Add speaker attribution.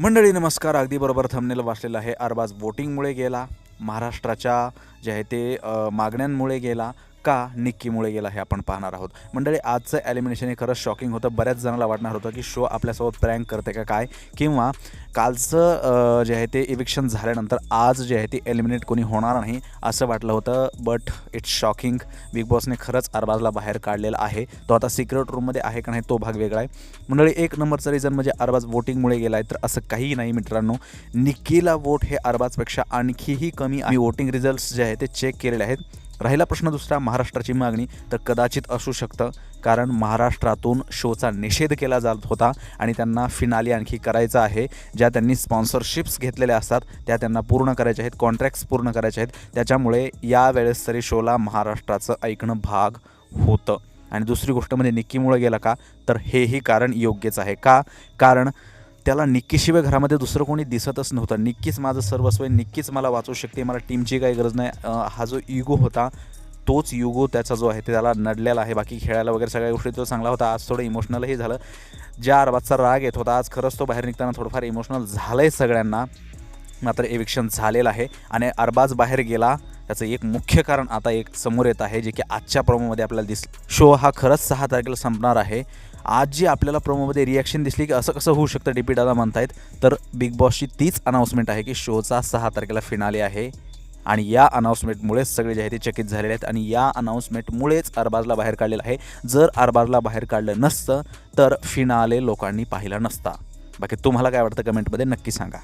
Speaker 1: मंडळी नमस्कार. अगदी बरोबर थंबनेल वाचलेलं आहे. अरबाज वोटिंगमुळे गेला. महाराष्ट्राच्या जे आहे ते मागण्यांमुळे गेला. का निक्कीमुळे गेला हे आपण पाहणार आहोत. मंडळी आजचं ॲलिमिनेशन हे खरंच शॉकिंग होतं. बऱ्याच जणांना वाटणार होतं की शो आपल्यासोबत प्रँक करते का काय? किंवा कालचं जे आहे ते इविक्शन झाल्यानंतर आज जे आहे ते एलिमिनेट कोणी होणार नाही असं वाटलं होतं. बट इट्स शॉकिंग बिग बॉसने खरंच अरबाजला बाहेर काढलेला आहे. तो आता सिक्रेट रूममध्ये आहे का नाही तो भाग वेगळा आहे. मंडळी एक नंबरचं रिझन म्हणजे अरबाज वोटिंगमुळे गेला आहे तर असं काही नाही मित्रांनो. निक्कीला वोट हे अरबाजपेक्षा आणखीही कमी आणि वोटिंग रिझल्ट्स जे आहे ते चेक केलेले आहेत. राहिला प्रश्न दुसरा महाराष्ट्राची मागणी तर कदाचित असू शकतं कारण महाराष्ट्रातून शोचा निषेध केला जात होता आणि त्यांना फिनाली आणखी करायचा आहे. ज्या त्यांनी स्पॉन्सरशिप्स घेतलेल्या असतात त्या त्यांना पूर्ण करायच्या आहेत कॉन्ट्रॅक्ट्स पूर्ण करायचे आहेत. त्याच्यामुळे यावेळेस तरी शोला महाराष्ट्राचं ऐकणं भाग होतं. आणि दुसरी गोष्ट म्हणजे निक्कीमुळे गेला का तर हेही कारण योग्यच आहे. का? कारण त्याला निक्कीशिवाय घरामध्ये दुसरं कोणी दिसतच नव्हतं. निक्कीच माझं सर्वस्व आहे. निक्कीच मला वाचू शकते. मला टीमची काही गरज नाही. हा जो इगो होता तोच युगो त्याचा जो आहे ते त्याला नडलेला आहे. बाकी खेळायला वगैरे सगळ्या गोष्टी तो चांगला होता. आज थोडं इमोशनलही झालं. ज्या अरबाजचा राग येत होता आज खरंच तो बाहेर निघताना थोडंफार इमोशनल झालं आहे सगळ्यांना. मात्र एविक्शन झालेलं आहे. आणि अरबाज बाहेर गेला त्याचं एक मुख्य कारण आता एक समोर येत आहे जे की आजच्या प्रोमोमध्ये आपल्याला दिस शो हा खरंच सहा तारखेला संपणार आहे. आज जी आपल्याला प्रोमोमध्ये रिॲक्शन दिसली की असं कसं होऊ शकतं डी पी दादा म्हणतायत तर बिग बॉसची तीच अनाऊन्समेंट आहे की शोचा सहा तारखेला फिनाले आहे. आणि या अनाऊन्समेंटमुळेच सगळे जे आहे ते चकित झालेले आहेत आणि या अनाऊन्समेंटमुळेच अरबाजला बाहेर काढलेलं आहे. जर अरबाजला बाहेर काढलं नसतं तर फिनाले लोकांनी पाहिला नसता. बाकी तुम्हाला काय वाटतं कमेंटमध्ये नक्की सांगा.